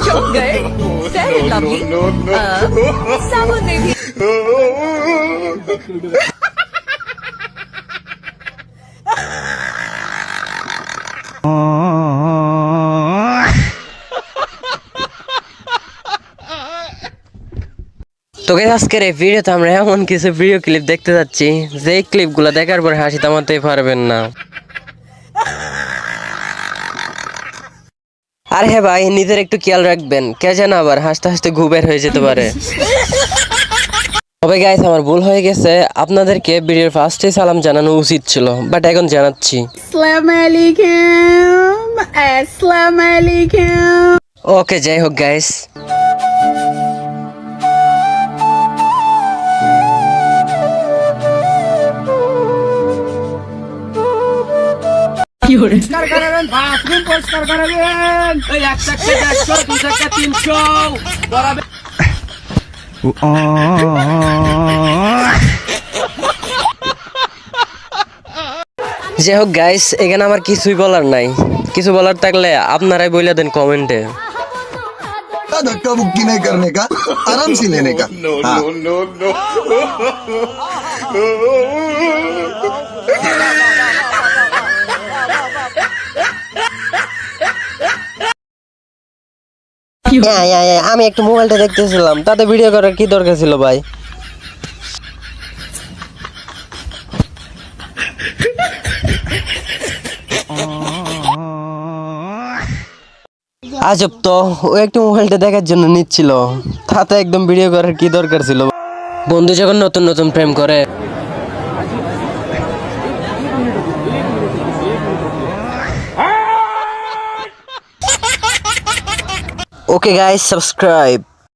चौंक गए fair and lovely साबुन ने भी তোকে আজকের এই ভিডিওতে আমরা এমন কিছু ভিডিও ক্লিপ দেখতে যাচ্ছি যে ক্লিপগুলো দেখার পর হাসি থামাতেই পারবেন না আর হ্যাঁ ভাই নিজের একটু খেয়াল রাখবেন। কে যেন আবার হাসতে হাসতে ঘুবের হয়ে যেতে পারে। তবে গাইস আমার ভুল হয়ে গেছে। আপনাদেরকে ভিডিওর ফার্স্টে সালাম জানানো উচিত ছিল বাট এখন জানাচ্ছি. ওকে যাই হোক গাইস পরিষ্কার করাবেন বাথরুম পরিষ্কার করাবেন এই এক চারটে দেড়শো দু চারটে তিনশো করাবেন যাই হোক গাইস এখানে আমার কিছুই বলার নাই কিছু বলার থাকলে আপনারাই বলে দেন কমেন্টে धक्का बुक्की नहीं करने का आराम से लेने का हाँ হ্যাঁ, হ্যাঁ, হ্যাঁ, আমি একটু মোবাইলটা দেখতেছিলাম। তাতে ভিডিও করার কি দরকার ছিল ভাই? আজব তো ও একটু মোবাইলটা দেখার জন্য নিচ্ছিল। তাতে একদম ভিডিও করার কি দরকার ছিল? বন্ধু যখন নতুন নতুন প্রেম করে ওকে গাইস সাবস্ক্রাইব